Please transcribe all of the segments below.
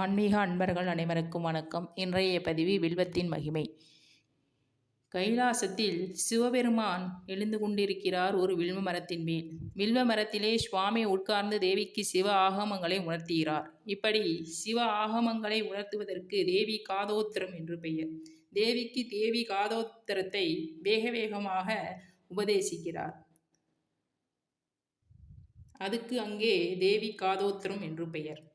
ஆன்மீக அன்பர்கள் அனைவருக்கும் வணக்கம். இன்றைய பதிவு வில்வத்தின் மகிமை. கைலாசத்தில் சிவபெருமான் எழுந்து கொண்டிருக்கிறார் ஒரு வில்வ மரத்தின் மேல். வில்வ மரத்திலே சுவாமி உட்கார்ந்து தேவிக்கு சிவ ஆகமங்களை உணர்த்துகிறார். இப்படி சிவ ஆகமங்களை உணர்த்துவதற்கு தேவி காதோத்திரம் என்று பெயர். தேவிக்கு தேவி காதோத்திரத்தை வேக வேகமாக உபதேசிக்கிறார். அதுக்கு அங்கே தேவி காதோத்திரம் என்று பெயர்.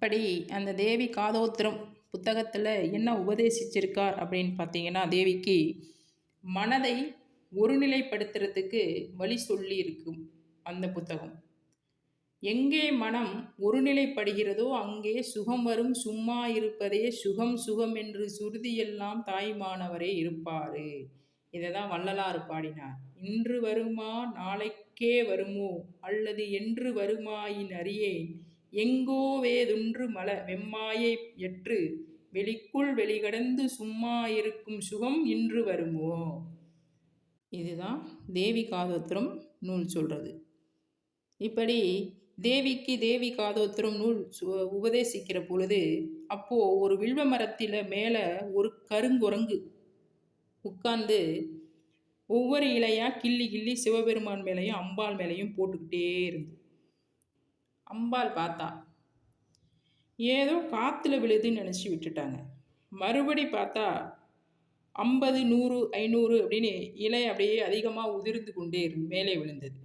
அப்படி அந்த தேவி காதோத்திரம் புத்தகத்தில் என்ன உபதேசிச்சிருக்கார் அப்படின்னு பார்த்தீங்கன்னா தேவிக்கு மனதை ஒருநிலைப்படுத்துறதுக்கு வழி சொல்லி இருக்கும் அந்த புத்தகம். எங்கே மனம் ஒருநிலைப்படுகிறதோ அங்கே சுகம் வரும். சும்மா இருப்பதே சுகம் சுகம் என்று சுருதியெல்லாம் தாய்மானவரே இருப்பாரு. இதை தான் வள்ளலாறு பாடினார். இன்று வருமா நாளைக்கே வருமோ அல்லது என்று வருமாயின் அறியேன். எங்கோ வேதுன்று மல வெம்மாயை எற்று வெளிக்குள் வெளிகடந்து சும்மா இருக்கும் சுகம் இன்று வருமோ? இதுதான் தேவி காதோத்திரம் நூல் சொல்கிறது இப்படி தேவிக்கு தேவி காதோத்திரம் நூல் உபதேசிக்கிற பொழுது அப்போது ஒரு வில்வ மரத்தில் மேலே ஒரு கருங்குரங்கு உட்கார்ந்து ஒவ்வொரு இலையாக கிள்ளி கிள்ளி சிவபெருமான் மேலேயும் அம்பாள் மேலேயும் போட்டுக்கிட்டே இருந்து அம்பாள் பார்த்தா. ஏதோ காற்றுல விழுதுன்னு நினச்சி விட்டுட்டாங்க. மறுபடி பார்த்தா ஐம்பது நூறு ஐநூறு அப்படின்னு இலை அப்படியே அதிகமாக உதிர்ந்து கொண்டே மேலே விழுந்தது.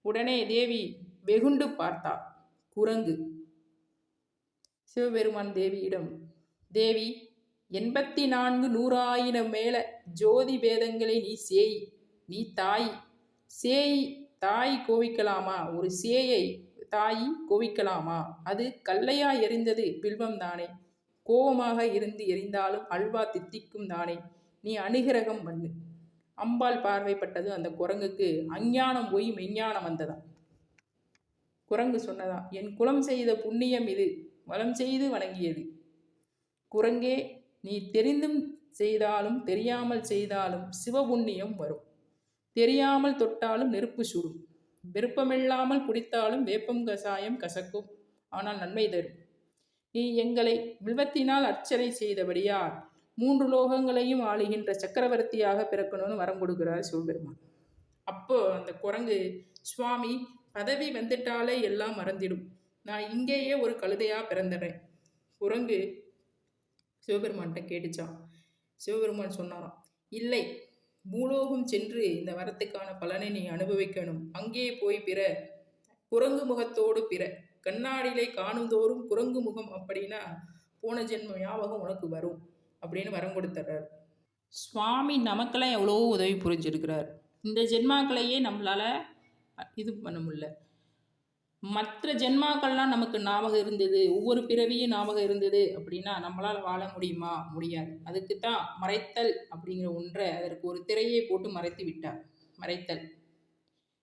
உடனே தேவி வெகுண்டு பார்த்தா குரங்கு. சிவபெருமான் தேவியிடம் தேவி எண்பத்தி நான்கு நூறாயிரம் மேலே ஜோதி பேதங்களை நீ சேய் நீ தாய். சேய் தாய் கோவிக்கலாமா? ஒரு சேயை தாயி கோவிக்கலாமா? அது கல்லையா எரிந்தது பில்வம் தானே. கோபமாக இருந்து எரிந்தாலும் அல்வா தித்திக்கும் தானே. நீ அனுகிரகம் பண்ணு. அம்பாள் பார்வைப்பட்டது அந்த குரங்குக்கு அஞ்ஞானம் போய் மெஞ்ஞானம் வந்ததா குரங்கு சொன்னதா என் குலம் செய்த புண்ணியம் இது. வளம் செய்து வணங்கியது. குரங்கே நீ தெரிந்தும் செய்தாலும் தெரியாமல் செய்தாலும் சிவபுண்ணியம் வரும். தெரியாமல் தொட்டாலும் நெருப்பு சுடும். விருப்பமில்லாமல் குடித்தாலும் வேப்பம் கசாயம் கசக்கும். ஆனால் நன்மை தரும். நீ எங்களை வில்வத்தினால் அர்ச்சனை செய்தபடியால் மூன்று லோகங்களையும் ஆளுகின்ற சக்கரவர்த்தியாக பிறக்கணும்னு வரம் கொடுக்கிறார் சிவபெருமான். அப்போ அந்த குரங்கு சுவாமி பதவி வந்துட்டாலே எல்லாம் மறந்திடும். நான் இங்கேயே ஒரு கழுதையாக பிறந்துடுறேன் குரங்கு சிவபெருமான்கிட்ட கேட்டுச்சான் சிவபெருமான் சொன்னாராம் இல்லை பூலோகம் சென்று இந்த வரத்துக்கான பலனை நீ அனுபவிக்கணும். அங்கே போய் பிற. குரங்கு முகத்தோடு பிற. கண்ணாடியிலே காணுந்தோறும் குரங்கு முகம் அப்படின்னா போன ஜென்ம ஞாபகம் உனக்கு வரும் அப்படின்னு வரம் கொடுத்துட்றாரு சுவாமி நமக்கெல்லாம் எவ்வளோ உதவி புரிஞ்சிருக்கிறார். இந்த ஜென்மாக்களையே நம்மளால் இது பண்ண முடியல. மற்ற ஜென்மாக்கள்லாம் நமக்கு ஞாபகம் இருந்தது. ஒவ்வொரு பிறவியும் ஞாபகம் இருந்தது. அப்படின்னா நம்மளால் வாழ முடியுமா? முடியாது. அதுக்கு தான் மறைத்தல் அப்படிங்கிற ஒன்றை அதற்கு ஒரு திரையை போட்டு மறைத்து விட்டார். மறைத்தல்.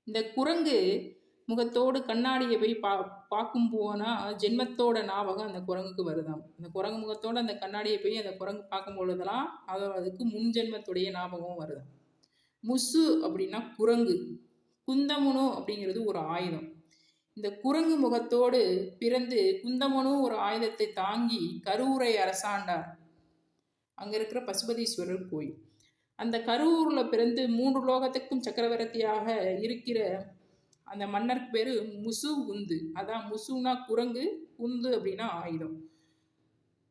இந்த குரங்கு முகத்தோடு கண்ணாடியை போய் பா பார்க்கும் போனால் ஜென்மத்தோட ஞாபகம் அந்த குரங்குக்கு வருதாம். அந்த குரங்கு முகத்தோடு அந்த கண்ணாடியை போய் அந்த குரங்கு பார்க்கும் பொழுதெல்லாம் அது அதுக்கு முன் ஜென்மத்துடைய ஞாபகம் வருதாம். முசு அப்படின்னா குரங்கு. குந்தமுனு அப்படிங்கிறது ஒரு ஆயுதம். இந்த குரங்கு முகத்தோடு பிறந்து குந்தமனு ஒரு ஆயுதத்தை தாங்கி கரூரை அரசாண்டார். அங்கே இருக்கிற பசுபதீஸ்வரர் கோயில். அந்த கரூரில் பிறந்து மூன்று லோகத்துக்கும் சக்கரவர்த்தியாக இருக்கிற அந்த மன்னருக்கு பேர் முசு உந்து. அதான் முசுனா குரங்கு குந்து அப்படின்னா ஆயுதம்.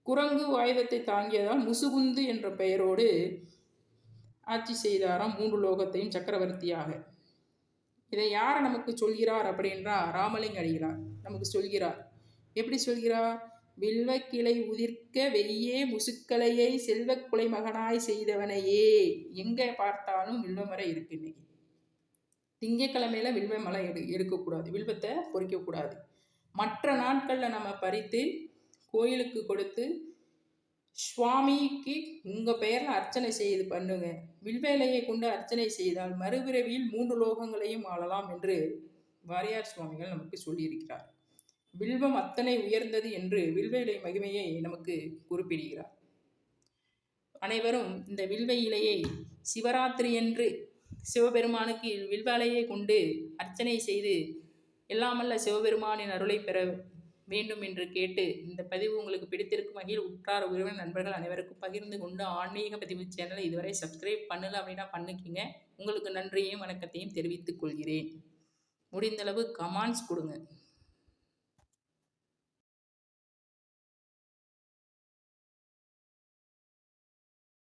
குரங்கு ஆயுதத்தை தாங்கியதால் முசுகுந்து என்ற பெயரோடு ஆட்சி செய்தாராம் மூன்று லோகத்தையும் சக்கரவர்த்தியாக. இதை யார் நமக்கு சொல்கிறார் அப்படின்றா ராமலிங்க அடிகிறார் நமக்கு சொல்கிறார். எப்படி சொல்கிறார்? வில்வ கிளை உதிர்க்க வெய்யே முசுக்கலையை செல்வ குலை மகனாய் செய்தவனையே. எங்கே பார்த்தாலும் வில்வமரம் இருக்கு இன்னைக்கு. திங்கக்கிழமையில வில்வ மலை எடு எடுக்கக்கூடாது. வில்வத்தை பொறிக்கக்கூடாது. மற்ற நாட்களில் நம்ம பறித்து கோயிலுக்கு கொடுத்து சுவாமிக்கு உங்கள் பெயரில் அர்ச்சனை செய்து பண்ணுங்க. வில்வேலையை கொண்டு அர்ச்சனை செய்தால் மறுபிறவியில் மூன்று லோகங்களையும் ஆளலாம் என்று வாரியார் சுவாமிகள் நமக்கு சொல்லியிருக்கிறார். வில்வம் அத்தனை உயர்ந்தது என்று வில்வேலை மகிமையை நமக்கு குறிப்பிடுகிறார். அனைவரும் இந்த வில்வ இலையை சிவராத்திரி என்று சிவபெருமானுக்கு வில்வாலையை கொண்டு அர்ச்சனை செய்து எல்லாமல்ல சிவபெருமானின் அருளை பெற வேண்டும் என்று கேட்டு இந்த பதிவு உங்களுக்கு பிடித்திருக்கும் வகையில் உற்றார் உறவினர் நண்பர்கள் அனைவருக்கும் பகிர்ந்து கொண்டு ஆன்மீக பதிவு சேனலை இதுவரை சப்ஸ்கிரைப் பண்ணல அப்படின்னா பண்ணிக்கிங்க. உங்களுக்கு நன்றியையும் வணக்கத்தையும் தெரிவித்துக் கொள்கிறேன். முடிந்தளவு கமாண்ட்ஸ் கொடுங்க.